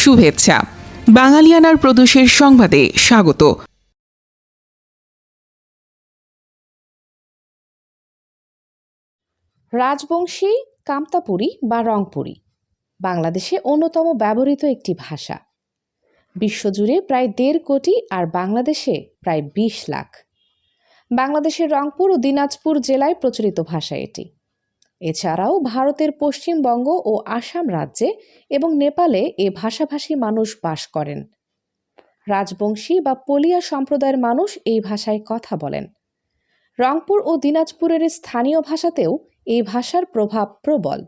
শুভেচ্ছা। বাঙালিয়ানার প্রদোষের সংবাদে স্বাগত। রাজবংশী, কামতাপুরী বা রংপুরী, বাংলাদেশে অন্যতম ব্যবহৃত একটি ভাষা। বিশ্বজুড়ে প্রায় দেড় কোটি আর বাংলাদেশে প্রায় বিশ লাখ। বাংলাদেশের রংপুর ও দিনাজপুর জেলায় প্রচলিত ভাষা এটি। এছাড়াও ভারতের পশ্চিমবঙ্গ ও আসাম রাজ্যে এবং নেপালে এ ভাষাভাষী মানুষ বাস করেন। রাজবংশী বা পলিয়া সম্প্রদায়ের মানুষ এই ভাষায় কথা বলেন। রংপুর ও দিনাজপুরের স্থানীয় ভাষাতেও এই ভাষার প্রভাব প্রবল।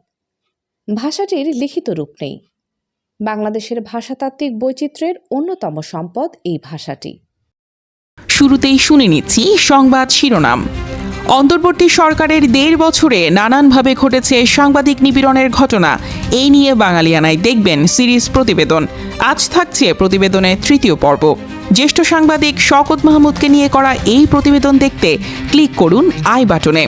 ভাষাটির লিখিত রূপ নেই। বাংলাদেশের ভাষাতাত্ত্বিক বৈচিত্র্যের অন্যতম সম্পদ এই ভাষাটি। শুরুতেই শুনে নিচ্ছি সংবাদ শিরোনাম। অন্তর্বর্তী সরকারের দেড় বছরে নানানভাবে ঘটেছে সাংবাদিক নিপীড়নের ঘটনা। এই নিয়ে বাঙালিয়ানায় দেখবেন সিরিজ প্রতিবেদন। আজ থাকছে প্রতিবেদনের তৃতীয় পর্ব। জ্যেষ্ঠ সাংবাদিক শকত মাহমুদকে নিয়ে করা এই প্রতিবেদন দেখতে ক্লিক করুন আই বাটনে।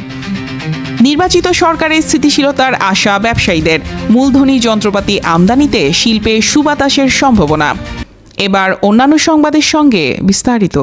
নির্বাচিত সরকারের স্থিতিশীলতার আশা ব্যবসায়ীদের। মূলধনী যন্ত্রপাতি আমদানিতে শিল্পে সুবাতাসের সম্ভাবনা। এবার অন্যান্য সংবাদের সঙ্গে বিস্তারিত।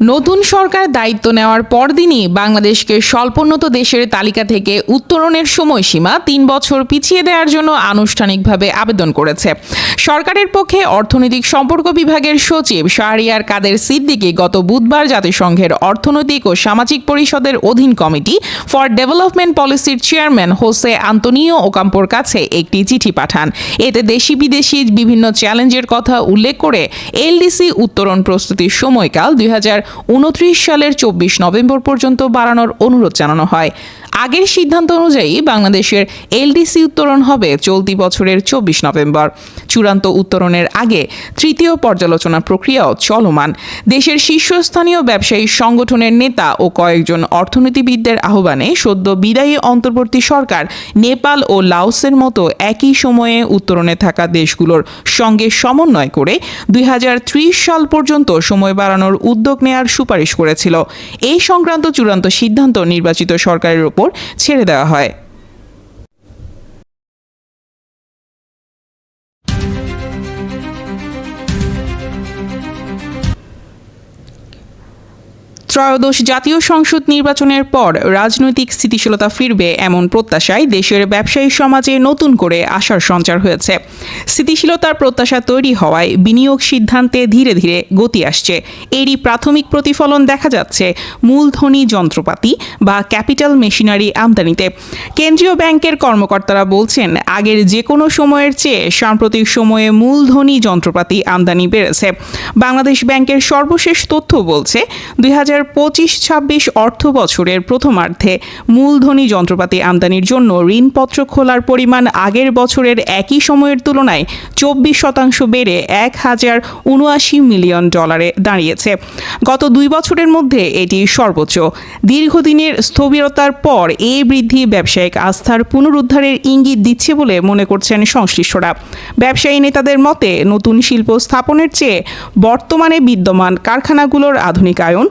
নতুন সরকার দায়িত্ব নেওয়ার পরদিনই বাংলাদেশকে স্বল্পোন্নত দেশের তালিকা থেকে উত্তরণের সময়সীমা তিন বছর পিছিয়ে দেওয়ার জন্য আনুষ্ঠানিকভাবে আবেদন করেছে। সরকারের পক্ষে অর্থনৈতিক সম্পর্ক বিভাগের সচিব শাহরিয়ার কাদের সিদ্দিকী গত বুধবার জাতিসংঘের অর্থনৈতিক ও সামাজিক পরিষদের অধীন কমিটি ফর ডেভেলপমেন্ট পলিসির চেয়ারম্যান হোসে আন্তোনিও ওকাম্পোর কাছে একটি চিঠি পাঠান। এতে দেশি বিদেশি বিভিন্ন চ্যালেঞ্জের কথা উল্লেখ করে এলডিসি উত্তরণ প্রস্তুতির সময়কাল দুই হাজার উনত্রিশ সালের চব্বিশ নভেম্বর পর্যন্ত বাড়ানোর অনুরোধ জানানো হয়। আগের সিদ্ধান্ত অনুযায়ী বাংলাদেশের এলডিসি উত্তরণ হবে চলতি বছরের চব্বিশ নভেম্বর। চূড়ান্ত উত্তরণের আগে তৃতীয় পর্যালোচনা প্রক্রিয়াও চলমান। দেশের শীর্ষস্থানীয় ব্যবসায়ী সংগঠনের নেতা ও কয়েকজন অর্থনীতিবিদদের আহ্বানে সদ্য বিদায়ী অন্তর্বর্তী সরকার নেপাল ও লাওসের মতো একই সময়ে উত্তরণে থাকা দেশগুলোর সঙ্গে সমন্বয় করে দুই হাজার ত্রিশ সাল পর্যন্ত সময় বাড়ানোর উদ্যোগ নেয়ার সুপারিশ করেছিল। এই সংক্রান্ত চূড়ান্ত সিদ্ধান্ত নির্বাচিত সরকারের ওপর ছেড়ে দেওয়া হয়। ত্রয়োদশ জাতীয় সংসদ নির্বাচনের পর রাজনৈতিক স্থিতিশীলতা ফিরবে এমন প্রত্যাশায় দেশের ব্যবসায়ী সমাজে নতুন করে আশার সঞ্চার হয়েছে। স্থিতিশীলতার প্রত্যাশা তৈরি হওয়ায় বিনিয়োগ সিদ্ধান্তে ধীরে ধীরে গতি আসছে। এরই প্রাথমিক প্রতিফলন দেখা যাচ্ছে মূলধনী যন্ত্রপাতি বা ক্যাপিটাল মেশিনারি আমদানিতে। কেন্দ্রীয় ব্যাংকের কর্মকর্তারা বলছেন, আগের যে কোনো সময়ের চেয়ে সাম্প্রতিক সময়ে মূলধনী যন্ত্রপাতি আমদানি বেড়েছে। বাংলাদেশ ব্যাংকের সর্বশেষ তথ্য বলছে, দুই হাজার পঁচিশ ছাব্বিশ অর্থ বছরের প্রথমার্ধে মূলধনী যন্ত্রপাতি আমদানির জন্য ঋণপত্র খোলার পরিমাণ আগের বছরের একই সময়ের তুলনায় চব্বিশ শতাংশ বেড়ে এক হাজার উনআশি মিলিয়ন ডলারে দাঁড়িয়েছে। গত দুই বছরের মধ্যে এটি সর্বোচ্চ। দীর্ঘদিনের স্থবিরতার পর এই বৃদ্ধি ব্যবসায়িক আস্থার পুনরুদ্ধারের ইঙ্গিত দিচ্ছে বলে মনে করছেন সংশ্লিষ্টরা। ব্যবসায়ী নেতাদের মতে, নতুন শিল্প স্থাপনের চেয়ে বর্তমানে বিদ্যমান কারখানাগুলোর আধুনিকায়ন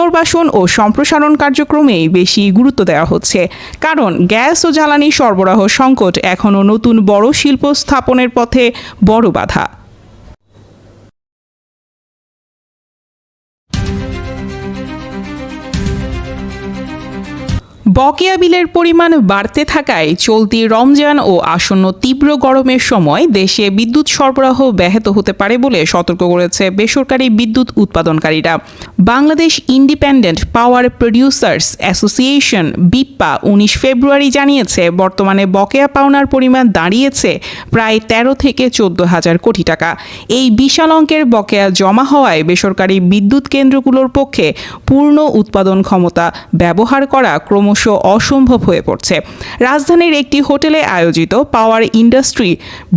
পুনর্বাসন ও সম্প্রসারণ কার্যক্রমেই বেশি গুরুত্ব দেওয়া হচ্ছে। কারণ গ্যাস ও জ্বালানি সরবরাহ সংকট এখনও নতুন বড় শিল্প স্থাপনের পথে বড় বাধা। বকেয়া বিলের পরিমাণ বাড়তে থাকায় চলতি রমজান ও আসন্ন তীব্র গরমের সময় দেশে বিদ্যুৎ সরবরাহ ব্যাহত হতে পারে বলে সতর্ক করেছে বেসরকারি বিদ্যুৎ উৎপাদনকারীরা। Bangladesh independent power producers association, BIPPA, উনিশ ফেব্রুয়ারি জানিয়েছে, বর্তমানে বকেয়া পাওনার পরিমাণ দাঁড়িয়েছে প্রায় তেরো থেকে চোদ্দ হাজার কোটি টাকা। এই বিশাল অঙ্কের বকেয়া জমা হওয়ায় বেসরকারি বিদ্যুৎ কেন্দ্রগুলোর পক্ষে পূর্ণ উৎপাদন ক্ষমতা ব্যবহার করা ক্রমশ অসম্ভব হয়ে পড়ছে। রাজধানীর একটি হোটেলে আয়োজিত power industry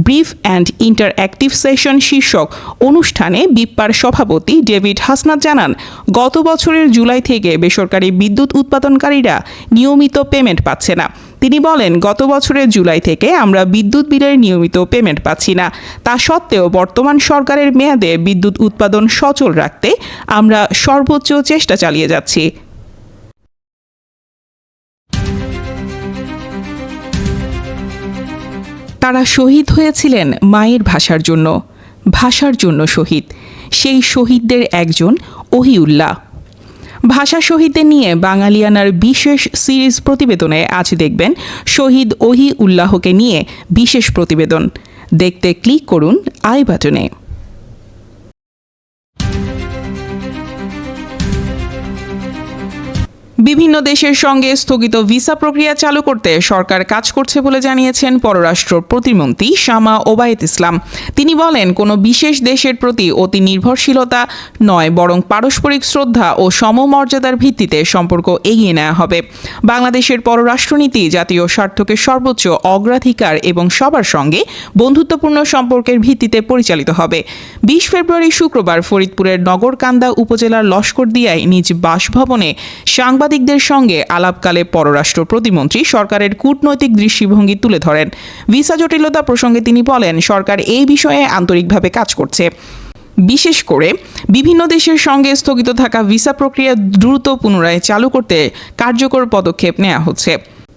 brief and interactive session শীর্ষক অনুষ্ঠানে বিপ্পার সভাপতি ডেভিড হাসনাত জানান, গত বছরের জুলাই থেকে বেসরকারি বিদ্যুৎ উৎপাদনকারীরা নিয়মিত পেমেন্ট পাচ্ছে না। তিনি বলেন, গত বছরের জুলাই থেকে আমরা বিদ্যুৎ বিলের নিয়মিত পেমেন্ট পাচ্ছি না। তা সত্ত্বেও বর্তমান সরকারের মেয়াদে বিদ্যুৎ উৎপাদন সচল রাখতে আমরা সর্বোচ্চ চেষ্টা চালিয়ে যাচ্ছি। তারা শহীদ হয়েছিলেন মায়ের ভাষার জন্য ভাষার জন্য শহীদ। সেই শহীদদের একজন ওহিউল্লাহ। ভাষা শহীদদের নিয়ে বাঙালিয়ানার বিশেষ সিরিজ প্রতিবেদনে আজ দেখবেন শহীদ ওহি উল্লাহকে নিয়ে বিশেষ প্রতিবেদন। দেখতে ক্লিক করুন আই বাটনে। বিভিন্ন দেশের সঙ্গে স্থগিত ভিসা প্রক্রিয়া চালু করতে সরকার কাজ করছে বলে জানিয়েছেন পররাষ্ট্র প্রতিমন্ত্রী শামা ওবায়েত ইসলাম। তিনি বলেন, কোনো বিশেষ দেশের প্রতি অতি নির্ভরশীলতা নয়, বরং পারস্পরিক শ্রদ্ধা ও সমমর্যাদার ভিত্তিতে সম্পর্ক এগিয়ে নেওয়া হবে। বাংলাদেশের পররাষ্ট্রনীতি, জাতীয় স্বার্থকে সর্বোচ্চ অগ্রাধিকার এবং সবার সঙ্গে বন্ধুত্বপূর্ণ সম্পর্কের ভিত্তিতে পরিচালিত হবে। বিশ ফেব্রুয়ারি শুক্রবার ফরিদপুরের নগরকান্দা উপজেলার লস্করদিয়ায় নিজ বাসভবনে সাংবাদিকদের সঙ্গে আলাপকালে পররাষ্ট্র প্রতিমন্ত্রী সরকারের কূটনৈতিক দৃষ্টিভঙ্গি তুলে ধরেন। ভিসা জটিলতা প্রসঙ্গে তিনি বলেন, সরকার এই বিষয়ে আন্তরিকভাবে কাজ করছে। বিশেষ করে বিভিন্ন দেশের সঙ্গে স্থগিত থাকা ভিসা প্রক্রিয়া দ্রুত পুনরায় চালু করতে কার্যকর পদক্ষেপ নেওয়া হচ্ছে।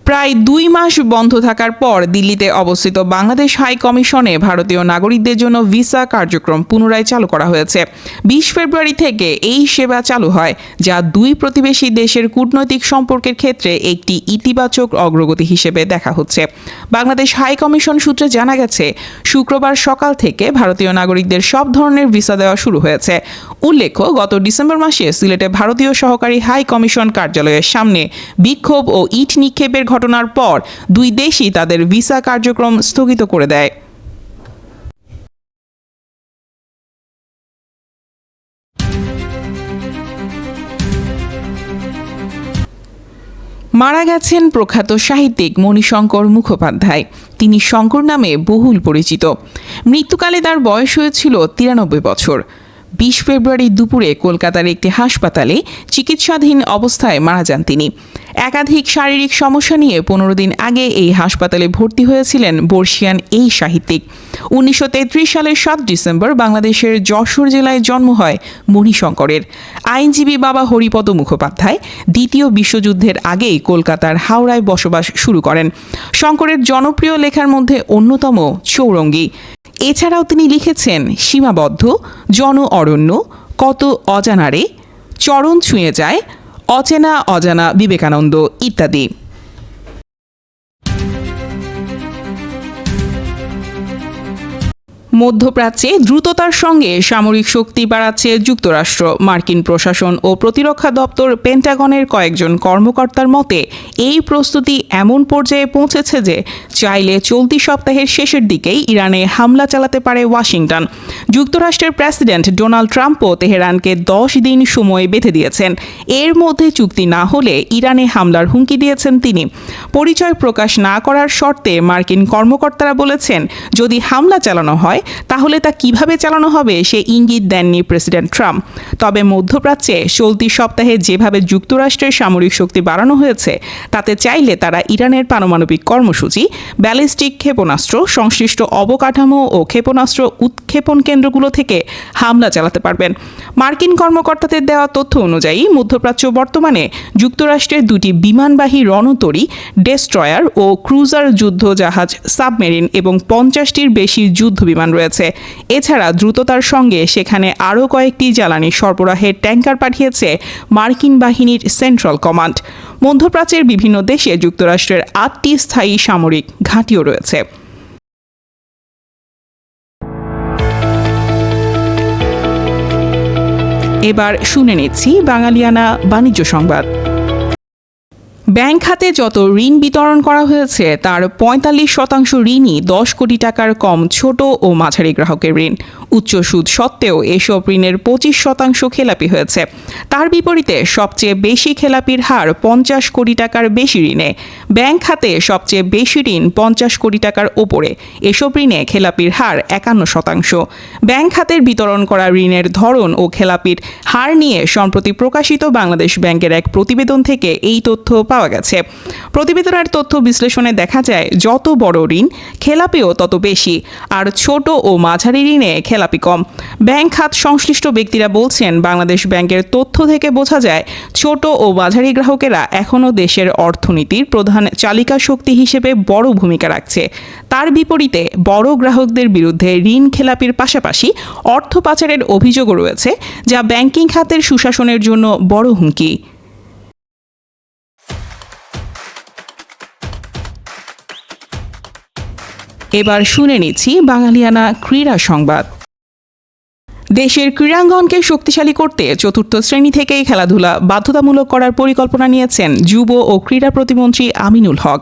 প্রায় দুই মাস বন্ধ থাকার পর দিল্লিতে অবস্থিত বাংলাদেশ হাই কমিশনে ভারতীয় নাগরিকদের জন্য ভিসা কার্যক্রম পুনরায় চালু করা হয়েছে। বিশ ফেব্রুয়ারি থেকে এই সেবা চালু হয়, যা দুই প্রতিবেশী দেশের কূটনৈতিক সম্পর্কের ক্ষেত্রে একটি ইতিবাচক অগ্রগতি হিসেবে দেখা হচ্ছে। বাংলাদেশ হাই কমিশন সূত্রে জানা গেছে, শুক্রবার সকাল থেকে ভারতীয় নাগরিকদের সব ধরনের ভিসা দেওয়া শুরু হয়েছে। উল্লেখ্য, গত ডিসেম্বর মাসে সিলেটে ভারতীয় সহকারী হাই কমিশন কার্যালয়ের সামনে বিক্ষোভ ও ইট নিক্ষেপের ঘটনার পর দুই দেশই তাদের ভিসা কার্যক্রম স্থগিত করে দেয়। মারা গেছেন প্রখ্যাত সাহিত্যিক মণিশঙ্কর মুখোপাধ্যায়। তিনি শঙ্কর নামে বহুল পরিচিত। মৃত্যুকালে তার বয়স হয়েছিল তিরানব্বই বছর। বিশ ফেব্রুয়ারি দুপুরে কলকাতার একটি হাসপাতালে চিকিৎসাধীন অবস্থায় মারা যান তিনি। একাধিক শারীরিক সমস্যা নিয়ে পনেরো দিন আগে এই হাসপাতালে ভর্তি হয়েছিলেন বর্ষিয়ান এই সাহিত্যিক। উনিশশো তেত্রিশ সালের সাত ডিসেম্বর বাংলাদেশের যশোর জেলায় জন্ম হয় মণিশঙ্করের। আইনজীবী বাবা হরিপদ মুখোপাধ্যায় দ্বিতীয় বিশ্বযুদ্ধের আগেই কলকাতার হাওড়ায় বসবাস শুরু করেন। শঙ্করের জনপ্রিয় লেখার মধ্যে অন্যতম চৌরঙ্গী। এছাড়াও তিনি লিখেছেন, সীমাবদ্ধ, জন অরণ্য, কত অজানারে চরণ ছুঁয়ে যায়, অচেনা অজানা বিবেকানন্দ ইত্যাদি। মধ্যপ্রাচ্যে দ্রুততার সঙ্গে সামরিক শক্তি বাড়াচ্ছে যুক্তরাষ্ট্র। মার্কিন প্রশাসন ও প্রতিরক্ষা দপ্তর পেন্টাগনের কয়েকজন কর্মকর্তার মতে, এই প্রস্তুতি এমন পর্যায়ে পৌঁছেছে যে চাইলে চলতি সপ্তাহের শেষের দিকেই ইরানে হামলা চালাতে পারে ওয়াশিংটন। যুক্তরাষ্ট্রের প্রেসিডেন্ট ডোনাল্ড ট্রাম্পও তেহরানকে দশ দিন সময় বেঁধে দিয়েছেন। এর মধ্যে চুক্তি না হলে ইরানে হামলার হুমকি দিয়েছেন তিনি। পরিচয় প্রকাশ না করার শর্তে মার্কিন কর্মকর্তারা বলেছেন, যদি হামলা চালানো হয় তাহলে তা কীভাবে চালানো হবে? সে ইঙ্গিত দেননি প্রেসিডেন্ট ট্রাম্প। তবে মধ্যপ্রাচ্যে চলতি সপ্তাহে যেভাবে যুক্তরাষ্ট্রের সামরিক শক্তি বাড়ানো হয়েছে, তাতে চাইলে তারা ইরানের পারমাণবিক কর্মসূচি, ব্যালিস্টিক ক্ষেপণাস্ত্র, সংশ্লিষ্ট অবকাঠামো ও ক্ষেপণাস্ত্র উৎক্ষেপণ কেন্দ্রগুলো থেকে হামলা চালাতে পারবেন। মার্কিন কর্মকর্তাদের দেওয়া তথ্য অনুযায়ী, মধ্যপ্রাচ্য বর্তমানে যুক্তরাষ্ট্রের দুটি বিমানবাহী রণতরী, ডেস্ট্রয়ার ও ক্রুজার যুদ্ধ জাহাজ সাবমেরিন এবং পঞ্চাশটির বেশি যুদ্ধ বিমান রয়েছে। এছাড়া দ্রুততার সঙ্গে সেখানে আরও কয়েকটি জ্বালানি সরবরাহের ট্যাঙ্কার পাঠিয়েছে মার্কিন বাহিনীর সেন্ট্রাল কমান্ড। মধ্যপ্রাচ্যের বিভিন্ন দেশে যুক্তরাষ্ট্রের আটটি স্থায়ী সামরিক ঘাঁটিও রয়েছে। এবার শুনে নিচ্ছি বাঙালিয়ানা বাণিজ্য সংবাদ। ব্যাংক খাতে যত ঋণ বিতরণ করা হয়েছে, তার পঁয়তাল্লিশ শতাংশ ঋণই দশ কোটি টাকার কম ছোট ও মাঝারি গ্রাহকের ঋণ। উচ্চ সুদ সত্ত্বেও এসব ঋণের পঁচিশ শতাংশ খেলাপি হয়েছে। তার বিপরীতে সবচেয়ে বেশি খেলাপির হার পঞ্চাশ কোটি টাকার বেশি ঋণে। ব্যাংক খাতে সবচেয়ে বেশি ঋণ পঞ্চাশ কোটি টাকার ওপরে। এসব ঋণে খেলাপির হার একান্ন শতাংশ। ব্যাংক খাতের বিতরণ করা ঋণের ধরন ও খেলাপির হার নিয়ে সম্প্রতি প্রকাশিত বাংলাদেশ ব্যাংকের এক প্রতিবেদন থেকে এই তথ্য পাওয়া গেছে। প্রতিবেদনের তথ্য বিশ্লেষণে দেখা যায়, যত বড় ঋণ, খেলাপিও তত বেশি, আর ছোট ও মাঝারি ঋণে খেলাপি কম। ব্যাংক খাত সংশ্লিষ্ট ব্যক্তিরা বলছেন, বাংলাদেশ ব্যাংকের তথ্য থেকে বোঝা যায়, ছোট ও মাঝারি গ্রাহকেরা এখনও দেশের অর্থনীতির প্রধান চালিকা শক্তি হিসেবে বড় ভূমিকা রাখছে। তার বিপরীতে, বড় গ্রাহকদের বিরুদ্ধে ঋণ খেলাপির পাশাপাশি অর্থ পাচারের অভিযোগও রয়েছে, যা ব্যাংকিং খাতের সুশাসনের জন্য বড় হুমকি। এবার শুনে নিচ্ছি বাঙালিয়ানা ক্রীড়া সংবাদ। দেশের ক্রীড়াঙ্গনকে শক্তিশালী করতে চতুর্থ শ্রেণি থেকেই খেলাধুলা বাধ্যতামূলক করার পরিকল্পনা নিয়েছেন যুব ও ক্রীড়া প্রতিমন্ত্রী আমিনুল হক।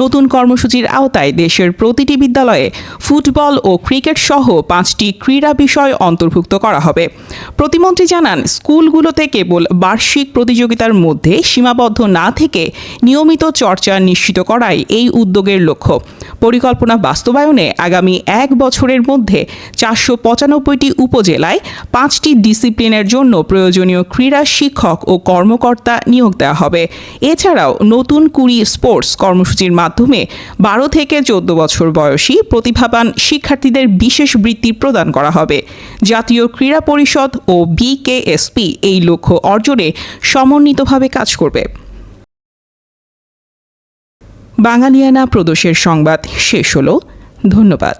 নতুন কর্মসূচির আওতায় দেশের প্রতিটি বিদ্যালয়ে ফুটবল ও ক্রিকেট সহ পাঁচটি ক্রীড়া বিষয় অন্তর্ভুক্ত করা হবে। প্রতিমন্ত্রী জানান, স্কুলগুলোতে কেবল বার্ষিক প্রতিযোগিতার মধ্যে সীমাবদ্ধ না থেকে নিয়মিত চর্চা নিশ্চিত করাই এই উদ্যোগের লক্ষ্য। পরিকল্পনা বাস্তবায়নে আগামী এক বছরের মধ্যে চারশো পঁচানব্বইটি উপজেলায় পাঁচটি ডিসিপ্লিনের জন্য প্রয়োজনীয় ক্রীড়া শিক্ষক ও কর্মকর্তা নিয়োগ দেওয়া হবে। এছাড়াও নতুন কুড়ি স্পোর্টস কর্মসূচির মাধ্যমে বারো থেকে চোদ্দ বছর বয়সী প্রতিভাবান শিক্ষার্থীদের বিশেষ বৃত্তি প্রদান করা হবে। জাতীয় ক্রীড়া পরিষদ ও বিকেএসপি এই লক্ষ্য অর্জনে সমন্বিতভাবে কাজ করবে। বাঙালিয়ানা প্রদোষের সংবাদ শেষ হলো। ধন্যবাদ।